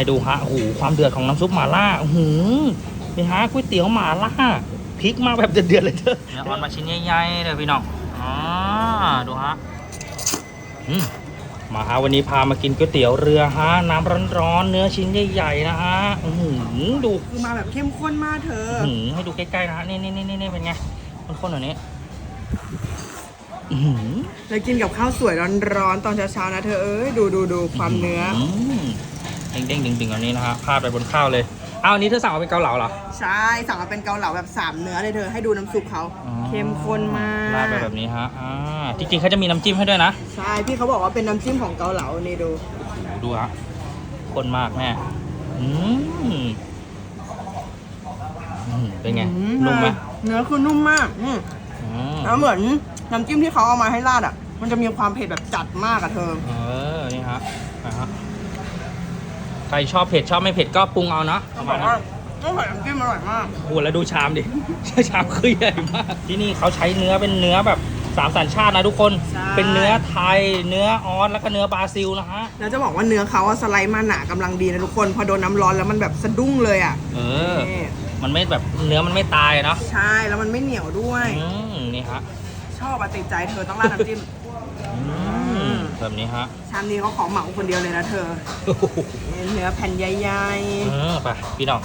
ให้ดูฮะโอ้โหความเดือดของน้ำซุปหม่าล่าโอ้โหนี่ฮะก๋วยเตี๋ยวหม่าล่าพริกมาแบบเดือดๆเลยเธอเนี่ยออนมาชิ้นใหญ่ๆเลยพี่น้องอ๋อดูฮะอืมมาฮะวันนี้พามากินก๋วยเตี๋ยวเรือฮะน้ำร้อนๆเนื้อชิ้นใหญ่ๆนะฮะอื้อหือดูคือมาแบบเข้มข้นมากเธออื้อหือให้ดูใกล้ๆนะฮะนี่นี่นี่นี่เป็นไงข้นๆแบบนี้อื้อหือแล้วกินกับข้าวสวยร้อนๆตอนเช้าๆนะเธอเอ้ยดูดูดูความเนื้อ อมเด้งๆดึงๆอันนี้นะฮะพาดไปบนข้าวเลยอ้าวอันนี้เธอสั่งมาเป็นเกาเหลาเหรอ ใช่สั่งมาเป็นเกาเหลาแบบสามเนื้อเลยเธอให้ดูน้ำซุปเขาอ๋อเข้มข้นมากราดไปแบบนี้ฮะอ่าจริงๆเขาจะมีน้ำจิ้มให้ด้วยนะใช่พี่เขาบอกว่าเป็นน้ำจิ้มของเกาเหลานี่ดู ดูฮะข้นมากแม่อืมอืมเป็นไงอืนุ่มไหมเนื้อคือนุ่มมากอืมอืมแล้วเหมือนน้ำจิ้มที่เขาเอามาให้ราดอะ มันจะมีความเผ็ดแบบจัดมากอะเธอ เออนี่ฮะนะฮะ ใครชอบเผ็ดชอบไม่เผ็ดก็ปรุงเอานะปเขาระบมาอณกนั้ว่านต้องใส่น้ำจิ้มอร่อยมากโอ้โหแล้วดูชามดิ ชามคือใหญ่มาก ที่นี่เขาใช้เนื้อเป็นเนื้อแบบสามสัญชาตินะทุกคนใช่เป็นเนื้อไทย เนื้อออสแล้วก็เนื้อบราซิลนะฮะ แล้วจะบอกว่าเนื้อเขาอะสไลด์มาหนากำลังดีนะทุกคน พอโดนน้ำร้อนแล้วมันแบบสะดุ้งเลยอะเออ นี่มันไม่แบบเนื้อมันไม่ตายเนาะ ใช่ แล้วมันไม่เหนียวด้วย อืมนี่ฮะ ชอบอะติดใจเธอต้องราดน้ำจิ้ม อืม แบบนี้ฮะ ชามนี้เขาของเหมาคนเดียวเลยนะเธอ เนื้อแผ่นใหญ่เออไปพี่น้อง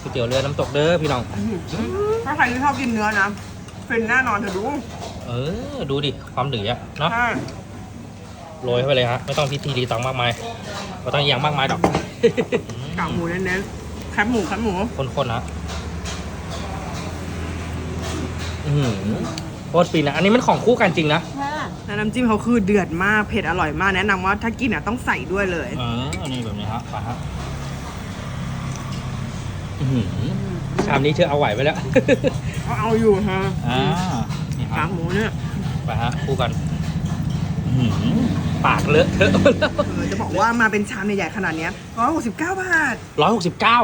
ก๋วยเตี๋ยวเรือน้ำตกเด้อพี่น้องๆถ้าใครที่ชอบกินเนื้อนะฟินแน่นอนเธอดูเออ ดูดิ ความเดือดเนาะใช่โรยเข้าไปเลยฮะ ไม่ต้องพิธีรีตองมากมายไม่ต้องอย่างมากมายดอกกากหมูเน้นๆแคบหมูแคบหมู คนๆนะอือหือโคตรฟินนะ อันนี้มันของคู่กันจริงนะ แล้วน้ำจิ้มเขาคือเดือดมากเผ็ดอร่อยมากแนะนำว่าถ้ากินอะต้องใส่ด้วยเลย เอออันนี้แบบนี้ฮะไปฮะอื้อหือชามนี้เธอเอาไหวไปแล้วก็เอาอยู่ฮะอ่านี่ฮะกากหมูเนี่ยไปฮะคู่กันอื้อหือปากเลอะเทอะหมดแล้วเออจะบอกว่ามาเป็นชามใหญ่ๆขนาดเนี้ยร้อยหกสิบเก้าบาท ร้อยหกสิบเก้า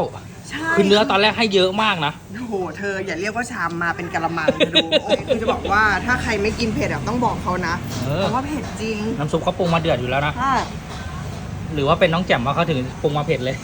ใช่คือเนื้อตอนแรกให้เยอะมากนะ โอ้โหเธออย่าเรียกว่าชามมาเป็นกะละมังเธอดูโอ้ยคือจะบอกว่าถ้าใครไม่กินเผ็ดอะต้องบอกเขานะเออ เพราะว่าเผ็ดจริงน้ำซุปเขาปรุงมาเดือดอยู่แล้วนะใช่หรือว่าเป็นน้องแจ่มว่าเขาถึงปรุงมาเผ็ดเลย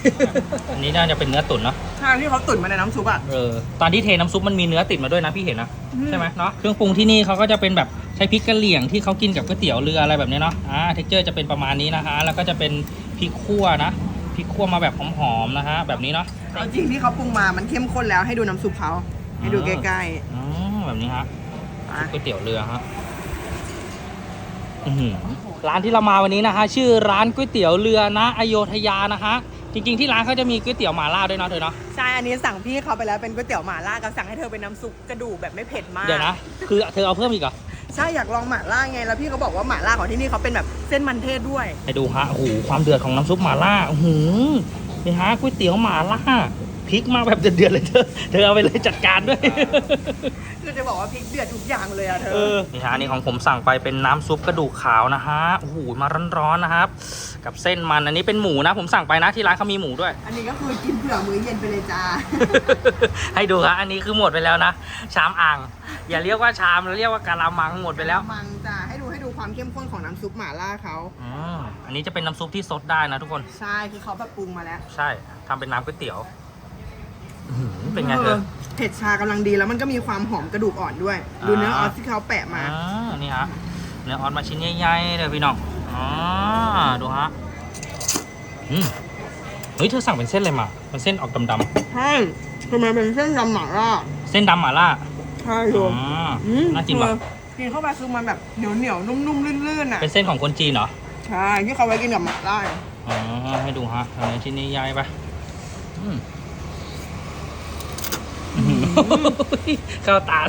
อันนี้น่าจะเป็นเนื้อตุ๋นเนาะใช่ที่เขาตุ๋นมาในน้ำซุปอะเออ ตอนที่เทน้ำซุปมันมีเนื้อติดมาด้วยนะพี่เห็นนะ อืม ใช่ไหมเนาะ เครื่องปรุงที่นี่เขาก็จะเป็นแบบใช้พริกกะเหรี่ยงที่เขากินกับก๋วยเตี๋ยวเรืออะไรแบบนี้เนาะ อ่า เท็กเจอร์จะเป็นประมาณนี้นะคะ แล้วก็จะเป็นพริกคั่วนะ พริกคั่วมาแบบหอมๆนะฮะแบบนี้เนาะเอาจริงที่เขาปรุงมามันเข้มข้นแล้วให้ดูน้ำซุปเขาให้ดูใกล้อ๋อแบบนี้ฮะๆอะก๋วยเตี๋ยวเรือฮะอื้อหือร้านที่เรามาวันนี้นะฮะชื่อร้านก๋วยเตี๋ยวเรือนะอโยธยานะฮะจริง ๆ ที่ร้านเขาจะมีก๋วยเตี๋ยวหม่าล่าด้วยเนาะเธอเนาะใช่อันนี้สั่งพี่เขาไปแล้วเป็นก๋วยเตี๋ยวหม่าล่ากับสั่งให้เธอเป็นน้ำซุปกระดูกแบบไม่เผ็ดมากเดี๋ยวนะ คือเธอเอาเพิ่มอีกเหรอ ใช่อยากลองหม่าล่าไงแล้วพี่เขาบอกว่าหม่าล่าของที่นี่เขาเป็นแบบเส้นมันเทศด้วยให้ดูฮะโอ้โหความเดือดของน้ำซุปหม่าล่าโอ้โหนี่ฮะก๋วยเตี๋ยวหม่าล่า พริกมาแบบเดือดๆเลยเธอ เธอเอาไปเลยจัดการด้วย คือจะบอกว่าพริกเดือดทุกอย่างเลยอะเธอ เออ นี่ฮะนี่ของผมสั่งไปเป็นน้ำซุปกระดูกขาวนะฮะ โอ้โห มาร้อนๆนะครับ กับเส้นมัน อันนี้เป็นหมูนะ ผมสั่งไปนะที่ร้านเขามีหมูด้วย อันนี้ก็คือกินเผื่อมื้อเย็นไปเลยจ้า ให้ดูครับอันนี้คือหมดไปแล้วนะ ชามอ่าง อย่าเรียกว่าชามเราเรียกว่ากะละมังหมดไปแล้วมังจ้าให้ดูให้ดูความเข้มข้นของน้ำซุปหม่าล่าเขา อืมอันนี้จะเป็นน้ำซุปที่ซดได้นะทุกคน ใช่ คือเขาแบบปรุงมาแล้ว ใช่ทำเป็นน้ำก๋วยเตี๋ยว อื้อหือเป็นไงเธอ เผ็ดชากำลังดีแล้วมันก็มีความหอมกระดูกอ่อนด้วย ดูเนื้อออสที่เขาแปะมา อ่านี่ฮะเนื้อออนมาชิ้นใหญ่ๆเลยพี่น้องอ๋อดูฮะอืมเฮ้ยเธอสั่งเป็นเส้นอะไรมาเป็นเส้นออกดำใช่คือมันเป็นเส้นดำหม่าล่าๆเส้นดำหม่าล่าใช่อ๋ดูออืมน่ากินว่ะเธอกินเข้าไปคือมันแบบเหนียวเหนียวๆนุ่มๆลื่นๆอะเป็นเส้นของคนจีนเหรอใช่ที่เขาไว้กินกับหม่าล่าอ๋อให้ดูฮะเนื้อชิ้นใหญ่ๆไปอืม เข้าตา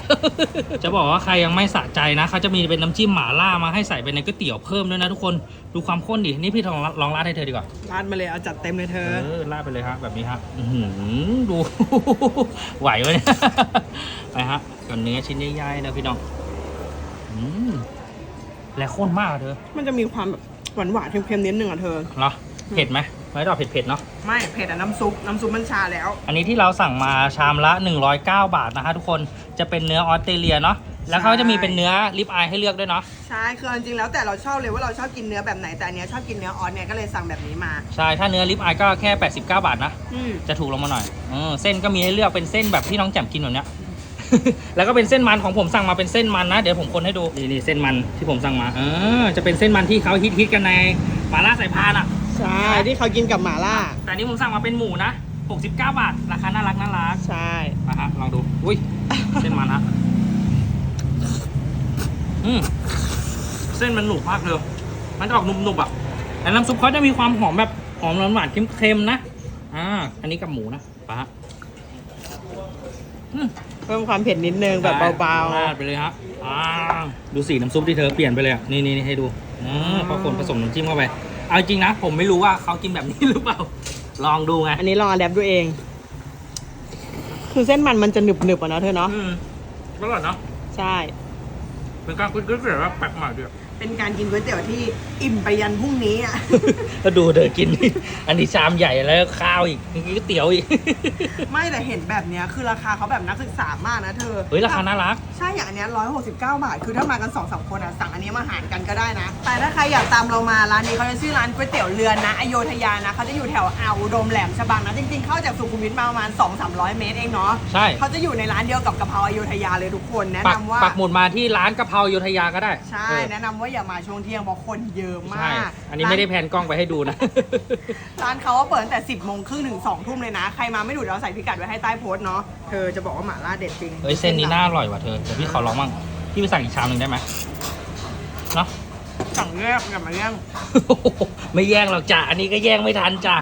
จะบอกว่าใครยังไม่สะใจนะเขาจะมีเป็นน้ำจิ้มหม่าล่ามาให้ใส่ไปในก๋วยเตี๋ยวเพิ่มด้วยนะทุกคนดูความข้นดินี่พี่ลองลองราดให้เธอดีกว่าราดมาเลยเอาจัดเต็มเลยเธอเออราดไปเลยฮะแบบนี้ฮะอื้อหือดูไหวไหมเนี่ยไปฮะกับเนื้อชิ้นใหญ่ๆนะพี่น้องอืมและข้นมากอะเธอ มันจะมีความแบบหวานหวานๆเค็มๆนิดนึงอะเธอเหรอเผ็ดไหม ไม่ดอกเผ็ดๆเนาะ ไม่เผ็ดอะน้ำซุปน้ำซุปมันชาแล้ว อันนี้ที่เราสั่งมาชามละ 109 บาทนะฮะทุกคน จะเป็นเนื้อออสเตรเลียเนาะ แล้วเขาจะมีเป็นเนื้อลิปอายให้เลือกด้วยเนาะ ใช่คือจริงๆแล้วแต่เราชอบเลยว่าเราชอบกินเนื้อแบบไหนแต่อันเนี้ยชอบกินเนื้อออสเนี่ยก็เลยสั่งแบบนี้มา ใช่ ถ้าเนื้อลิปอายก็แค่ 89 บาทนะ อืมจะถูกลงมาหน่อยเออเส้นก็มีให้เลือกเป็นเส้นแบบที่น้องแจ่มกินแบบเนี้ย แล้วก็เป็นเส้นมันของผมสั่งมาเป็นเส้นมันนะ เดี๋ยวผมคนให้ดู นี่นี่เส้นมันที่ผมสั่งมา เออ จะเป็นเส้นมันที่เขาฮิตฮิตๆกันในหมาล่าสายพานอะ ใช่ที่เขากินกับหม่าล่า แต่อันนี้ผมสั่งมาเป็นหมูนะ 69 บาท ราคาน่ารักน่ารักใช่มาฮะลองดู อุ้ย เส้นมันฮะอืมเส้นมันหนุบมากเลย มันจะออกหนุบๆอะแต่น้ำซุปเขาจะมีความหอมแบบหอมหวานๆเค็มๆนะ อ่า อันนี้กับหมูนะปะฮะอืม เพิ่มความเผ็ดนิดนึงแบบเบาราดไปเลยฮะอ่าดูสีน้ำซุปที่เธอเปลี่ยนไปเลยอะ นี่นี่นี่ให้ดูอ่าพอคนผสมน้ำจิ้มเข้าไป เอาจริงนะ ผมไม่รู้ว่าเขากินแบบนี้หรือเปล่า ลองดูไงๆอันนี้ลองอัดแอปดูเอง คือเส้นมันมันจะหนึบหนึบๆอะเนาะเธอเนาะ อืมอร่อยเนาะใช่ เป็นการคุยๆแบบว่าแปลกใหม่ด้วย เป็นการกินก๋วยเตี๋ยวที่อิ่มไปยันพรุ่งนี้อะ ก็ดูเธอกิน อันนี้ชามใหญ่แล้วข้าวอีกเมื่อกี้ก๋วยเตี๋ยวอีก ไม่แต่เห็นแบบเนี้ยคือราคาเขาแบบนักศึกษามากนะเธอเฮ้ยราคาน่ารัก ใช่อย่างอันเนี้ร้อยหกสิบเก้าบาท คือถ้ามากันสองสามคนอะสั่งอันนี้มาหารกันก็ได้นะ แต่ถ้าใครอยากตามเรามาร้านนี้เขาจะชื่อร้านก๋วยเตี๋ยวเรือนนะอโยธยานะเขาจะอยู่แถวอ่าวอุดมแหลมฉบังนะจริงๆเข้าจากสุขุมวิทมาประมาณ2 3 0 0 เมตรเองเนาะใช่ เขาจะอยู่ในร้านเดียวกับกะเพราอโยธยาเลยทุกคนแนะปักนำว่าปักหมุดมาที่ร้านกะเพราโยธยาก็ได้ใช่เออ แนะนำว่าอย่ามาช่วงเที่ยงเพราะคนเยอะมาใช่กอันนี้ไม่ได้แพนกล้องไปให้ดูนะ ร้านเขาว่าเปิดตั้งแต่ 10โมงครึ่งถึง2ทุ่มเลยนะ ใครมาไม่ดูเราใส่พิกัดไว้ให้ใต้โพสต์เนาะ เธอจะบอกว่าหม่าล่าเด็ดจริงเฮ้ยเส้นนี้น่าอร่อยว่ะเธอ เดี๋ยวพี่ขอลองมั่งพี่ไปสั่งอีกชามหนึ่งได้ไหมเนาะ สั่งแยกกับมาแย่ง ไม่แย่งหรอกจ้ะ อันนี้ก็แย่งไม่ทันจ้ะ